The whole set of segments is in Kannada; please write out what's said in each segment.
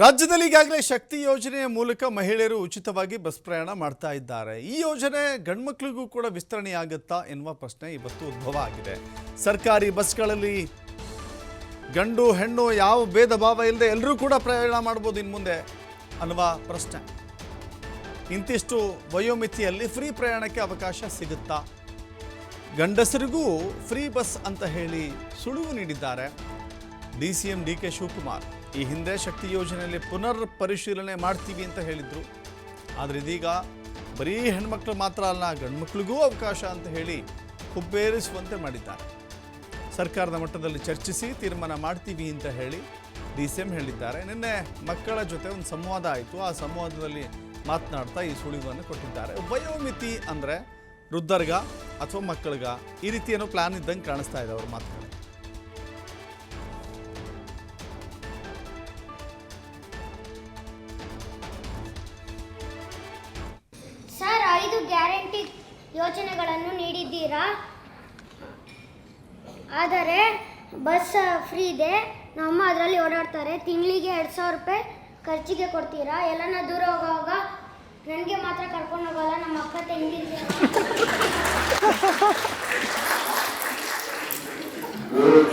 ರಾಜ್ಯದಲ್ಲಿ ಈಗಾಗಲೇ ಶಕ್ತಿ ಯೋಜನೆಯ ಮೂಲಕ ಮಹಿಳೆಯರು ಉಚಿತವಾಗಿ ಬಸ್ ಪ್ರಯಾಣ ಮಾಡ್ತಾ ಇದ್ದಾರೆ. ಈ ಯೋಜನೆ ಗಂಡ್ಮಕ್ಳಿಗೂ ಕೂಡ ವಿಸ್ತರಣೆಯಾಗುತ್ತಾ ಎನ್ನುವ ಪ್ರಶ್ನೆ ಇವತ್ತು ಉದ್ಭವ ಆಗಿದೆ. ಸರ್ಕಾರಿ ಬಸ್ಗಳಲ್ಲಿ ಗಂಡು, ಹೆಣ್ಣು ಯಾವ ಭೇದ ಭಾವ ಇಲ್ಲದೆ ಎಲ್ಲರೂ ಕೂಡ ಪ್ರಯಾಣ ಮಾಡ್ಬೋದು ಇನ್ನು ಮುಂದೆ ಅನ್ನುವ ಪ್ರಶ್ನೆ. ಇಂತಿಷ್ಟು ವಯೋಮಿತಿಯಲ್ಲಿ ಫ್ರೀ ಪ್ರಯಾಣಕ್ಕೆ ಅವಕಾಶ ಸಿಗುತ್ತಾ? ಗಂಡಸರಿಗೂ ಫ್ರೀ ಬಸ್ ಅಂತ ಹೇಳಿ ಸುಳಿವು ನೀಡಿದ್ದಾರೆ. D C M D K Shivakumar. ಈ ಹಿಂದೆ ಶಕ್ತಿ ಯೋಜನೆಯಲ್ಲಿ ಪುನರ್ ಪರಿಶೀಲನೆ ಮಾಡ್ತೀವಿ ಅಂತ ಹೇಳಿದರು. ಆದರೆ ಇದೀಗ ಬರೀ ಹೆಣ್ಮಕ್ಳು ಮಾತ್ರ ಅಲ್ಲ, ಗಂಡ್ಮಕ್ಳಿಗೂ ಅವಕಾಶ ಅಂತ ಹೇಳಿ ಹುಬ್ಬೇರಿಸುವಂತೆ ಮಾಡಿದ್ದಾರೆ. ಸರ್ಕಾರದ ಮಟ್ಟದಲ್ಲಿ ಚರ್ಚಿಸಿ ತೀರ್ಮಾನ ಮಾಡ್ತೀವಿ ಅಂತ ಹೇಳಿ ಡಿ ಸಿ ಎಂ ಹೇಳಿದ್ದಾರೆ. ನಿನ್ನೆ ಮಕ್ಕಳ ಜೊತೆ ಒಂದು ಸಂವಾದ ಆಯಿತು. ಆ ಸಂವಾದದಲ್ಲಿ ಮಾತನಾಡ್ತಾ ಈ ಸುಳಿವನ್ನು ಕೊಟ್ಟಿದ್ದಾರೆ. ವಯೋಮಿತಿ ಅಂದರೆ ವೃದ್ಧರ್ಗ ಅಥವಾ ಮಕ್ಕಳಿಗ ಈ ರೀತಿ ಏನೋ ಪ್ಲಾನ್ ಇದ್ದಂಗೆ ಕಾಣಿಸ್ತಾ ಇದೆ ಅವ್ರ ಮಾತುಗಳು. ಗ್ಯಾರಂಟಿ ಯೋಜನೆಗಳನ್ನು ನೀಡಿದ್ದೀರಾ? ಆದರೆ ಬಸ್ ಫ್ರೀ ಇದೆ. ನಮ್ಮ ಅದರಲ್ಲಿ ಓಡಾಡ್ತಾರೆ. ತಿಂಗಳಿಗೆ ಎರಡು ಸಾವಿರ ರೂಪಾಯಿ ಖರ್ಚಿಗೆ ಕೊಡ್ತೀರಾ? ಎಲ್ಲನ ದೂರ ಹೋಗುವಾಗ ನನಗೆ ಮಾತ್ರ ಕರ್ಕೊಂಡು ಹೋಗಲ್ಲ, ನಮ್ಮ ಅಕ್ಕ ತಂಗಿರಿಗೆ Thank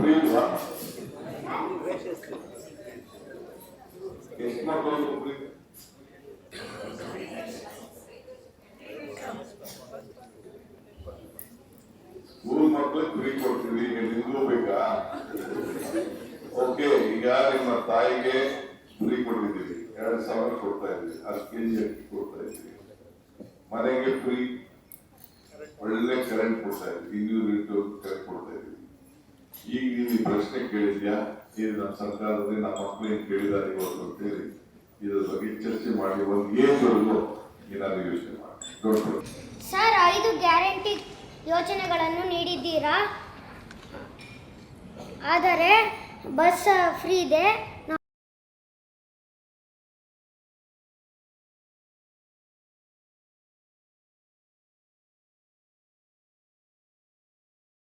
ಫ್ರೀ ಎಷ್ಟು ಮಕ್ಕಳು ಫ್ರೀ ಮಕ್ಕಳಿಗೆ ಫ್ರೀ ಕೊಡ್ತೀವಿ ಈಗ ನಿಮ್ಗೂ ಬೇಕಾ? ಓಕೆ ಈಗ ನಿಮ್ಮ ತಾಯಿಗೆ ಫ್ರೀ ಕೊಟ್ಟಿದ್ದೀವಿ. ಎರಡು ಸಾವಿರ ಕೊಡ್ತಾ ಇದ್ದೀವಿ. ಹತ್ತು ಕೆ ಜಿ ಅಕ್ಕಿ ಕೊಡ್ತಾ ಇದ್ದೀವಿ. ಮನೆಗೆ ಫ್ರೀ ಒಳ್ಳೆ ಕರೆಂಟ್ ಕೊಡ್ತಾ ಇದ್ದೀವಿ. ಇನ್ನೂರು ಲೀಟರ್ ಕರೆಂಟ್ ಕೊಡ್ತಾ ಇದ್ದೀವಿ ಈಗ ನೀವು ಈ ಪ್ರಶ್ನೆ ಕೇಳಿದ್ಯಾ? ಇದು ನಮ್ಮ ಸರ್ಕಾರದಲ್ಲಿ ನಮ್ಮ ಮಕ್ಕಳು ಏನು ಕೇಳಿದ್ದಾರೆ ಇವತ್ತು ಅಂತೇಳಿ. ಇದ್ರ ಬಗ್ಗೆ ಚರ್ಚೆ ಮಾಡಿ, ಒಂದು ಏನ್ವರೆಗೂ ಏನಾದ್ರು ಯೋಚನೆ ಮಾಡಿ. ಸರ್, ಐದು ಗ್ಯಾರಂಟಿ ಯೋಜನೆಗಳನ್ನು ನೀಡಿದ್ದೀರಾ? ಆದರೆ ಬಸ್ ಫ್ರೀ ಇದೆ.